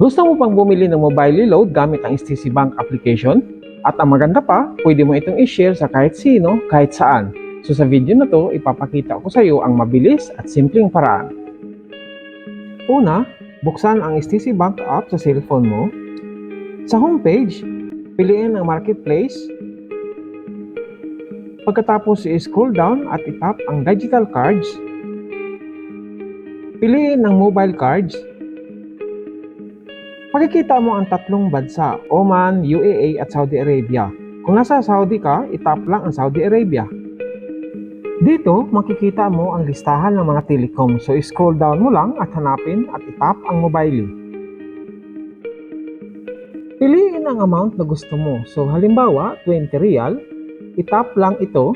Gusto mo pang bumili ng mobile load gamit ang STC Bank application? At ang maganda pa, pwede mo itong i-share sa kahit sino, kahit saan. So sa video na to, ipapakita ko sa iyo ang mabilis at simpleng paraan. Una, buksan ang STC Bank app sa cellphone mo. Sa homepage, piliin ang marketplace. Pagkatapos i-scroll down at itap ang digital cards. Piliin ang mobile cards. Makikita mo ang tatlong bansa, Oman, UAE at Saudi Arabia. Kung nasa Saudi ka, itap lang ang Saudi Arabia. Dito, makikita mo ang listahan ng mga telecom. So, scroll down mo lang at hanapin at itap ang mobile. Piliin ang amount na gusto mo. So, halimbawa, 20 real. Itap lang ito.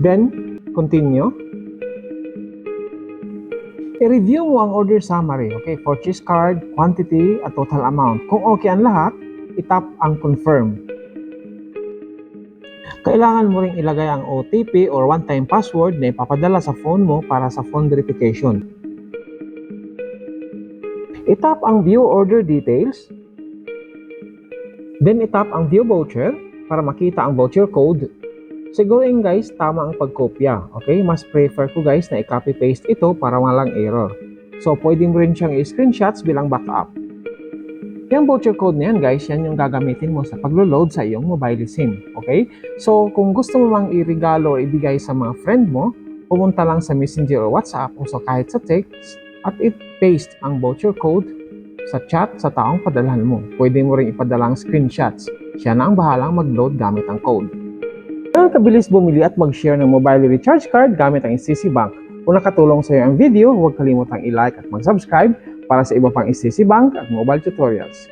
Then, continue. I-review mo ang order summary. Okay, purchase card, quantity, at total amount. Kung okay ang lahat, itap ang confirm. Kailangan mo ring ilagay ang OTP or one-time password na ipapadala sa phone mo para sa phone verification. Itap ang view order details. Then itap ang view voucher para makita ang voucher code. Sigurin guys, tama ang pagkopya. Okay? Mas prefer ko guys na i-copy paste ito para walang error. So, pwede mo rin siyang i-screenshots bilang backup. Yung voucher code na yan guys, yan yung gagamitin mo sa paglo-load sa iyong mobile SIM. Okay? So, kung gusto mo mang i-regalo o ibigay sa mga friend mo, pumunta lang sa Messenger o WhatsApp o so kahit sa text at i-paste ang voucher code sa chat sa taong padalhan mo. Pwede mo rin ipadala ang screenshots. Siya na ang bahalang mag-load gamit ang code. Ganun kabilis bumili at mag-share ng mobile recharge card gamit ang STC Bank. Kung nakatulong sa iyo ang video, huwag kalimutang i-like at mag-subscribe para sa iba pang STC Bank at mobile tutorials.